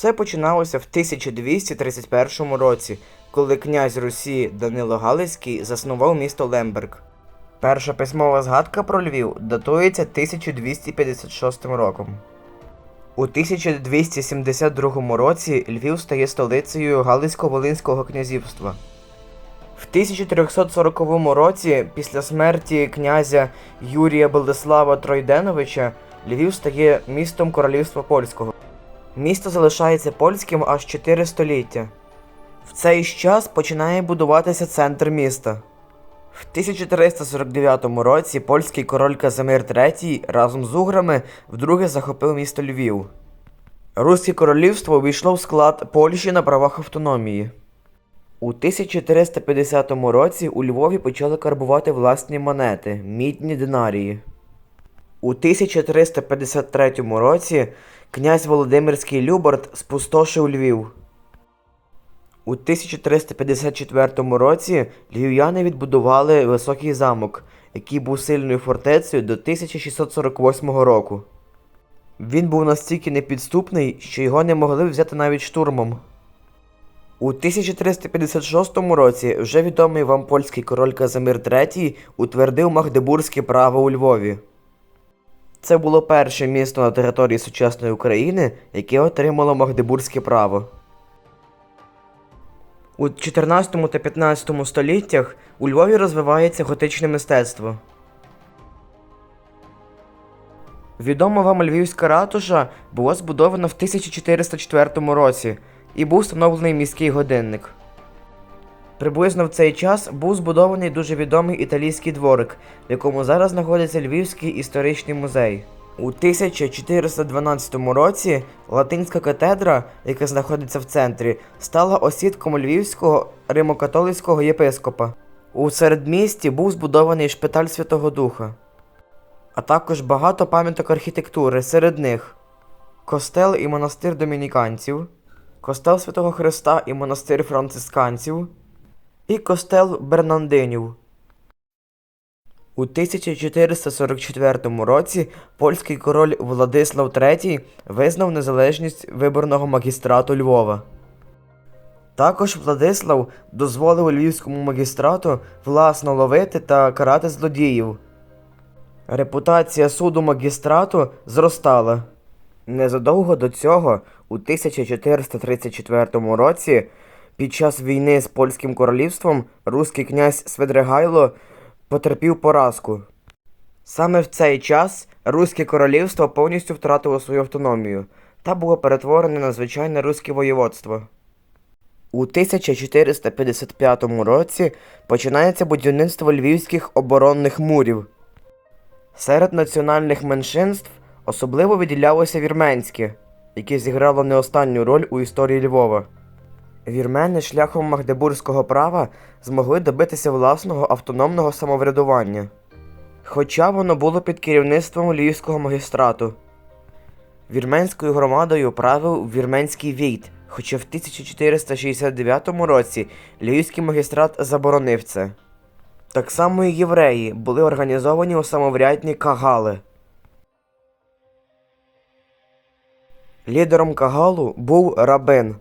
Все починалося в 1231 році, коли князь Русі Данило Галицький заснував місто Лемберг. Перша письмова згадка про Львів датується 1256 роком. У 1272 році Львів стає столицею Галицько-Волинського князівства. В 1340 році, після смерті князя Юрія Болеслава Тройденовича, Львів стає містом Королівства Польського. Місто залишається польським аж 4 століття. В цей час починає будуватися центр міста. В 1349 році польський король Казимир III разом з уграми вдруге захопив місто Львів. Руське королівство увійшло в склад Польщі на правах автономії. У 1450 році у Львові почали карбувати власні монети мідні динарії. У 1353 році князь Володимирський Любард спустошив Львів. У 1354 році львів'яни відбудували високий замок, який був сильною фортецею до 1648 року. Він був настільки непідступний, що його не могли взяти навіть штурмом. У 1356 році вже відомий вам польський король Казимир III утвердив Магдебурзьке право у Львові. Це було перше місто на території сучасної України, яке отримало Магдебурзьке право. У 14 та 15 століттях у Львові розвивається готичне мистецтво. Відома вам Львівська ратуша була збудована в 1404 році і був встановлений міський годинник. Приблизно в цей час був збудований дуже відомий італійський дворик, в якому зараз знаходиться Львівський історичний музей. У 1412 році латинська катедра, яка знаходиться в центрі, стала осідком львівського римокатолицького єпископа. У середмісті був збудований шпиталь Святого Духа, а також багато пам'яток архітектури, серед них костел і монастир домініканців, костел Святого Христа і монастир францисканців, і костел Бернандинів. У 1444 році польський король Владислав III визнав незалежність виборного магістрату Львова. Також Владислав дозволив львівському магістрату власно ловити та карати злодіїв. Репутація суду магістрату зростала. Незадовго до цього, у 1434 році, під час війни з польським королівством, руський князь Свидригайло потерпів поразку. Саме в цей час Руське королівство повністю втратило свою автономію та було перетворене на звичайне руське воєводство. У 1455 році починається будівництво львівських оборонних мурів. Серед національних меншинств особливо виділялося вірменське, яке зіграло не останню роль у історії Львова. Вірмени шляхом магдебурзького права змогли добитися власного автономного самоврядування, хоча воно було під керівництвом львівського магістрату. Вірменською громадою правив вірменський війт, хоча в 1469 році львівський магістрат заборонив це. Так само і євреї були організовані у самоврядні кагали. Лідером кагалу був рабин.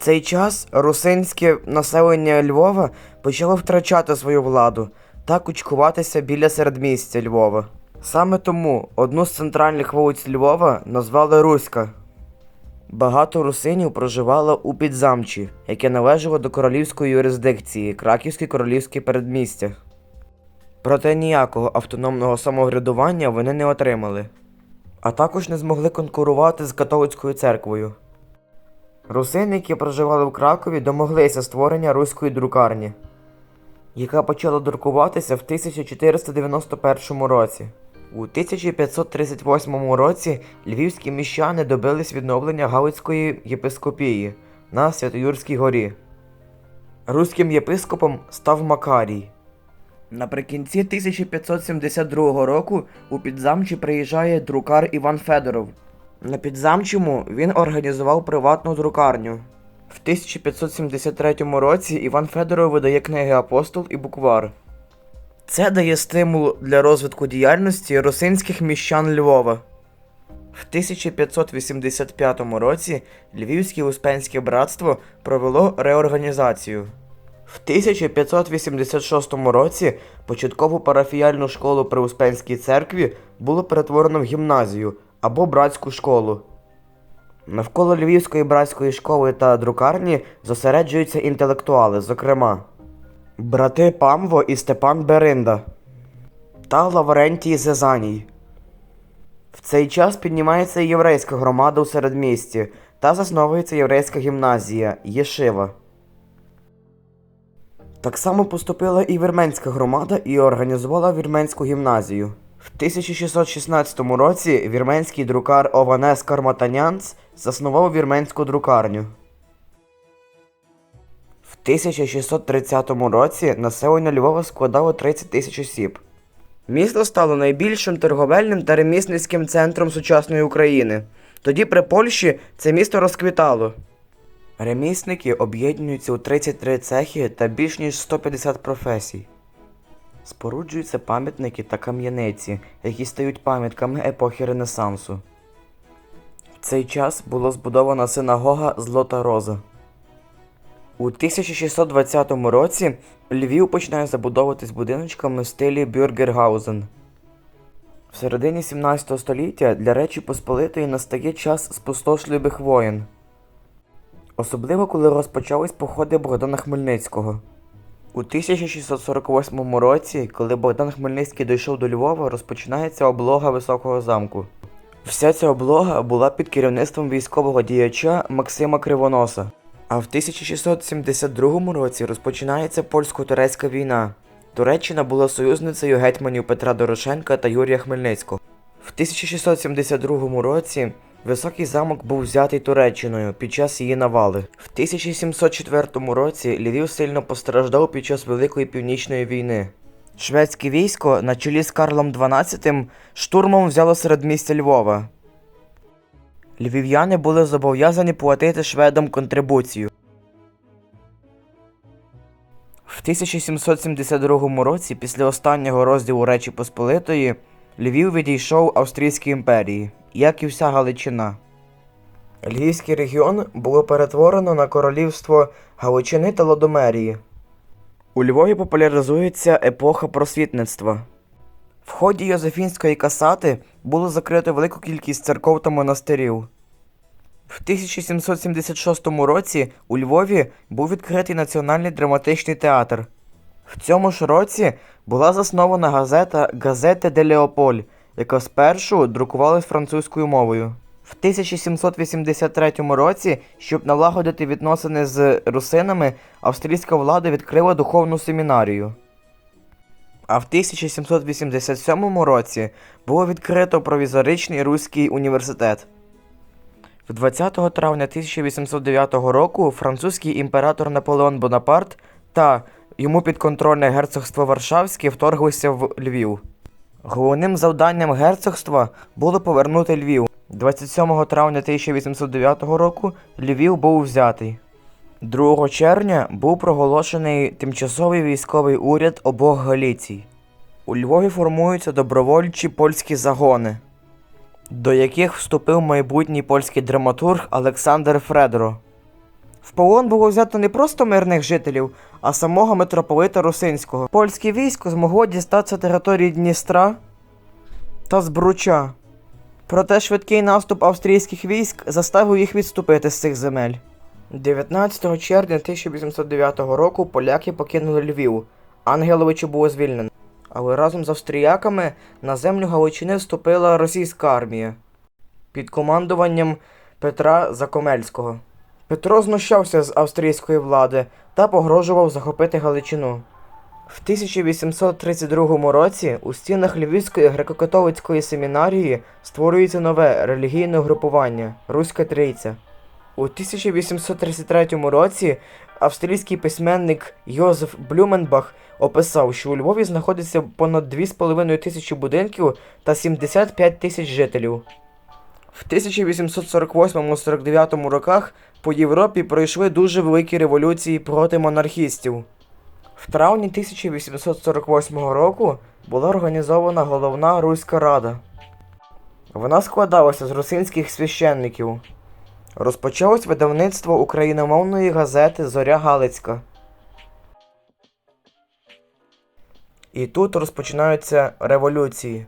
Цей час русинське населення Львова почало втрачати свою владу та кучкуватися біля середмістя Львова. Саме тому одну з центральних вулиць Львова назвали Руська. Багато русинів проживало у підзамчі, яке належало до королівської юрисдикції Краківське королівське передмістя. Проте ніякого автономного самоврядування вони не отримали, а також не змогли конкурувати з католицькою церквою. Русини, які проживали в Кракові, домоглися створення руської друкарні, яка почала друкуватися в 1491 році. У 1538 році львівські міщани добились відновлення Галицької єпископії на Святоюрській горі. Руським єпископом став Макарій. Наприкінці 1572 року у підзамчі приїжджає друкар Іван Федоров. На підзамчому він організував приватну друкарню. В 1573 році Іван Федоров видає книги Апостол і Буквар. Це дає стимул для розвитку діяльності русинських міщан Львова. В 1585 році Львівське Успенське братство провело реорганізацію. В 1586 році початкову парафіяльну школу при Успенській церкві було перетворено в гімназію або братську школу. Навколо Львівської братської школи та друкарні зосереджуються інтелектуали, зокрема брати Памво і Степан Беринда та Лаврентій Зезаній. В цей час піднімається єврейська громада у середмісті та засновується єврейська гімназія Єшива. Так само поступила і вірменська громада і організувала вірменську гімназію. В 1616 році вірменський друкар Ованес Карматанянц заснував вірменську друкарню. В 1630 році населення Львова складало 30 тисяч осіб. Місто стало найбільшим торговельним та ремісницьким центром сучасної України. Тоді при Польщі це місто розквітало. Ремісники об'єднуються у 33 цехи та більш ніж 150 професій. Споруджуються пам'ятники та кам'яниці, які стають пам'ятками епохи Ренесансу. В цей час було збудована синагога Злота Роза. У 1620 році Львів починає забудовуватись будиночками в стилі Бюргергаузен. В середині 17 століття для Речі Посполитої настає час спустошливих воєн. Особливо коли розпочались походи Богдана Хмельницького. У 1648 році, коли Богдан Хмельницький дійшов до Львова, розпочинається облога Високого замку. Вся ця облога була під керівництвом військового діяча Максима Кривоноса. А в 1672 році розпочинається польсько-турецька війна. Туреччина була союзницею гетьманів Петра Дорошенка та Юрія Хмельницького. В 1672 році Високий замок був взятий Туреччиною під час її навали. В 1704 році Львів сильно постраждав під час Великої Північної війни. Шведське військо на чолі з Карлом XII штурмом взяло середмістя Львова. Львів'яни були зобов'язані платити шведам контрибуцію. В 1772 році, після останнього розділу Речі Посполитої, Львів відійшов Австрійській імперії, як і вся Галичина. Львівський регіон було перетворено на королівство Галичини та Лодомерії. У Львові популяризується епоха просвітництва. В ході Йозефінської касати було закрито велику кількість церков та монастирів. В 1776 році у Львові був відкритий Національний драматичний театр. В цьому ж році була заснована газета Газете де Леополь, яка спершу друкувалась французькою мовою. В 1783 році, щоб налагодити відносини з русинами, австрійська влада відкрила духовну семінарію. А в 1787 році було відкрито провізоричний Руський університет. В 20 травня 1809 року французький імператор Наполеон Бонапарт та йому підконтрольне герцогство Варшавське вторглися в Львів. Головним завданням герцогства було повернути Львів. 27 травня 1809 року Львів був взятий. 2 червня був проголошений тимчасовий військовий уряд обох Галіцій. У Львові формуються добровольчі польські загони, до яких вступив майбутній польський драматург Олександр Фредро. В полон було взято не просто мирних жителів, а самого митрополита Русинського. Польське військо змогло дістатися території Дністра та Збруча. Проте швидкий наступ австрійських військ заставив їх відступити з цих земель. 19 червня 1809 року поляки покинули Львів. Ангеловичі було зневільнено. Але разом з австріяками на землю Галичини вступила російська армія під командуванням Петра Закомельського. Петро знущався з австрійської влади та погрожував захопити Галичину. В 1832 році у стінах Львівської греко-католицької семінарії створюється нове релігійне групування Руська Трійця. У 1833 році австрійський письменник Йозеф Блюменбах описав, що у Львові знаходиться понад 2,5 тисячі будинків та 75 тисяч жителів. В 1848-49 роках по Європі пройшли дуже великі революції проти монархістів. В травні 1848 року була організована головна Руська Рада. Вона складалася з русинських священників. Розпочалось видавництво україномовної газети Зоря Галицька. І тут розпочинаються революції.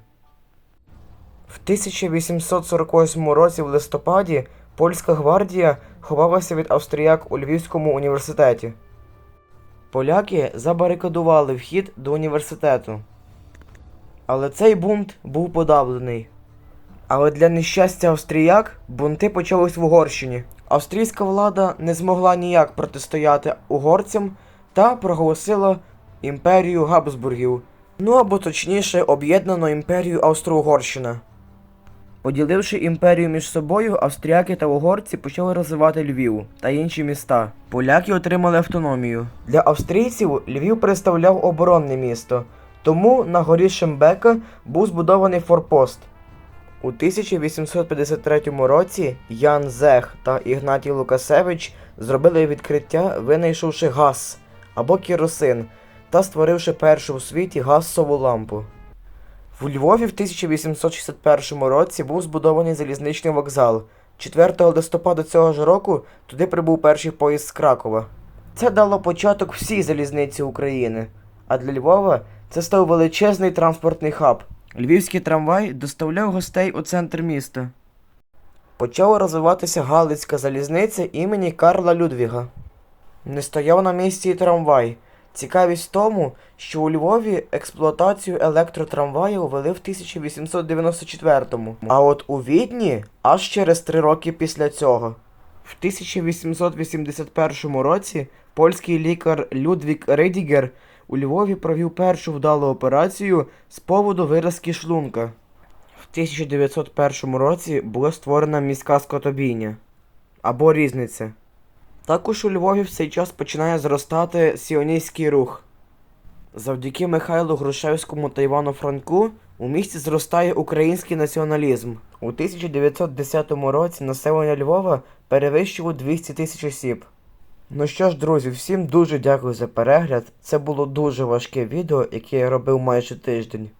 В 1848 році в листопаді польська гвардія ховалася від австріяк у Львівському університеті. Поляки забарикадували вхід до університету. Але цей бунт був подавлений. Але для нещастя австріяк бунти почались в Угорщині. Австрійська влада не змогла ніяк протистояти угорцям та проголосила імперію Габсбургів, ну або точніше об'єднану імперію Австро-Угорщина. Поділивши імперію між собою, австріяки та угорці почали розвивати Львів та інші міста. Поляки отримали автономію. Для австрійців Львів представляв оборонне місто, тому на горі Шембека був збудований форпост. У 1853 році Ян Зех та Ігнатій Лукасевич зробили відкриття, винайшовши газ або керосин та створивши першу у світі газову лампу. В Львові в 1861 році був збудований залізничний вокзал. 4 листопада цього ж року туди прибув перший поїзд з Кракова. Це дало початок всій залізниці України, а для Львова це став величезний транспортний хаб. Львівський трамвай доставляв гостей у центр міста. Почала розвиватися Галицька залізниця імені Карла Людвіга. Не стояв на місці і трамвай. Цікавість в тому, що у Львові експлуатацію електротрамваїв ввели в 1894-му, а от у Відні аж через три роки після цього. В 1881 році польський лікар Людвік Ридігер у Львові провів першу вдалу операцію з поводу виразки шлунка. В 1901 році була створена міська скотобійня або різниця. Також у Львові в цей час починає зростати сіоністський рух. Завдяки Михайлу Грушевському та Івану Франку у місті зростає український націоналізм. У 1910 році населення Львова перевищило 200 тисяч осіб. Ну що ж, друзі, всім дуже дякую за перегляд. Це було дуже важке відео, яке я робив майже тиждень.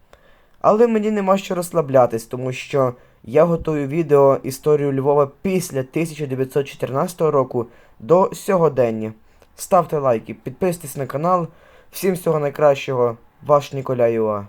Але мені нема що розслаблятись, тому що я готую відео історію Львова після 1914 року до сьогодення. Ставте лайки, підписуйтесь на канал. Всім всього найкращого, ваш Ніколя Юа.